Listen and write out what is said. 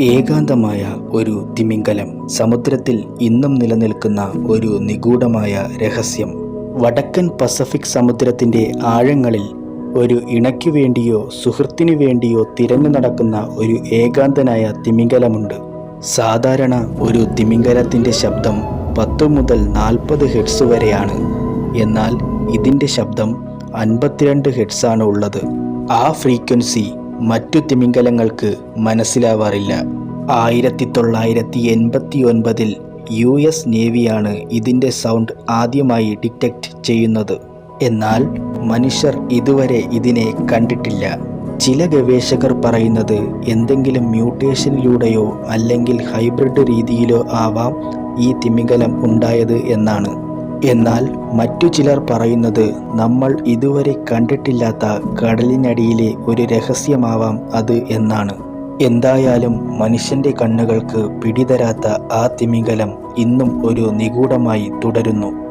ഏകാന്തമായ ഒരു തിമിംഗലം സമുദ്രത്തിൽ ഇന്നും നിലനിൽക്കുന്ന ഒരു നിഗൂഢമായ രഹസ്യം. വടക്കൻ പസഫിക് സമുദ്രത്തിന്റെ ആഴങ്ങളിൽ ഒരു ഇണയ്ക്കു വേണ്ടിയോ സുഹൃത്തിനു വേണ്ടിയോ തിരഞ്ഞു നടക്കുന്ന ഒരു ഏകാന്തനായ തിമിംഗലമുണ്ട്. സാധാരണ ഒരു തിമിംഗലത്തിന്റെ ശബ്ദം പത്ത് മുതൽ നാൽപ്പത് ഹെഡ്സ് വരെയാണ്. എന്നാൽ ഇതിന്റെ ശബ്ദം അൻപത്തിരണ്ട് ഹെഡ്സാണ് ഉള്ളത്. ആ ഫ്രീക്വൻസി മറ്റു തിമിംഗലങ്ങൾക്ക് മനസ്സിലാവാറില്ല. ആയിരത്തി തൊള്ളായിരത്തി എൺപത്തി ഒൻപതിൽ യു എസ് നേവിയാണ് ഇതിന്റെ സൗണ്ട് ആദ്യമായി ഡിറ്റക്റ്റ് ചെയ്യുന്നത്. എന്നാൽ മനുഷ്യർ ഇതുവരെ ഇതിനെ കണ്ടിട്ടില്ല. ചില ഗവേഷകർ പറയുന്നത് എന്തെങ്കിലും മ്യൂട്ടേഷനിലൂടെയോ അല്ലെങ്കിൽ ഹൈബ്രിഡ് രീതിയിലോ ആവാം ഈ തിമിംഗലം ഉണ്ടായത് എന്നാണ്. എന്നാൽ മറ്റു ചിലർ പറയുന്നത് നമ്മൾ ഇതുവരെ കണ്ടിട്ടില്ലാത്ത കടലിനടിയിലെ ഒരു രഹസ്യമാവാം അത് എന്നാണ്. എന്തായാലും മനുഷ്യന്റെ കണ്ണുകൾക്ക് പിടിതരാത്ത ആ തിമിംഗലം ഇന്നും ഒരു നിഗൂഢമായി തുടരുന്നു.